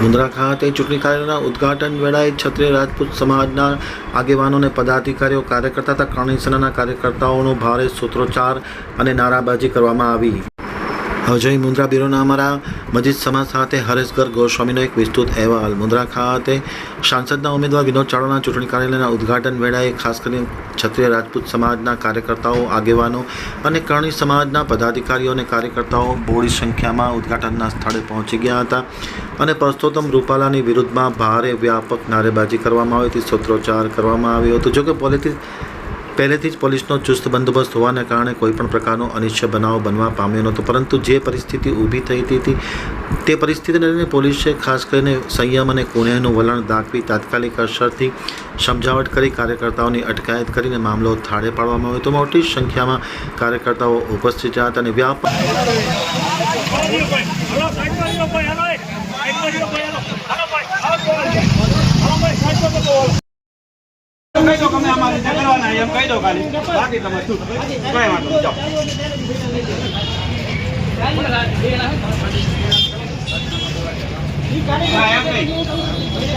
મુન્દ્રા ખાતે ચૂંટણી કાર્યના ઉદ્ઘાટન વેળાએ ક્ષત્રિય રાજપૂત સમાજના આગેવાનો અને પદાધિકારીઓ, કાર્યકર્તા તથા કરણી સેનાના કાર્યકર્તાઓનો ભારે સૂત્રોચ્ચાર અને નારાબાજી કરવામાં આવી. અજય મુન્દ્રા બ્યુરોના અમારા મજીદ સમાજ સાથે હરેશગર ગોસ્વામીનો એક વિસ્તૃત અહેવાલ. મુન્દ્રા ખાતે સાંસદના ઉમેદવાર વિનોદ ચાવડાના ચૂંટણી કાર્યાલયના ઉદ્ઘાટન વેળાએ ખાસ કરીને ક્ષત્રિય રાજપૂત સમાજના કાર્યકર્તાઓ, આગેવાનો અને કરણી સમાજના પદાધિકારીઓ અને કાર્યકર્તાઓ બોડી સંખ્યામાં ઉદ્ઘાટનના સ્થળે પહોંચી ગયા હતા અને પરસોત્તમ રૂપાલાની વિરુદ્ધમાં ભારે વ્યાપક નારેબાજી કરવામાં આવી હતી. સૂત્રોચ્ચાર કરવામાં આવ્યો હતો. જોકે પોલીથી પહેલેથી જ પોલીસનો ચુસ્ત બંદોબસ્ત હોવાને કારણે કોઈપણ પ્રકારનો અનિચ્છ બનાવ બનવા પામ્યો નહોતો. પરંતુ જે પરિસ્થિતિ ઊભી થઈ હતી તે પરિસ્થિતિને લઈને પોલીસે ખાસ કરીને સંયમ અને કુણ્યાનું વલણ દાખવી તાત્કાલિક અસરથી સમજાવટ કરી કાર્યકર્તાઓની અટકાયત કરીને મામલો થાળે પાડવામાં આવ્યો તો મોટી સંખ્યામાં કાર્યકર્તાઓ ઉપસ્થિત રહ્યા હતા અને વ્યાપક કહી દો તમે અમારે જે કરવાના એમ કહી દો ખાલી. બાકી તમે શું? કઈ વાંધો જાઓ. હા, એમ નહીં.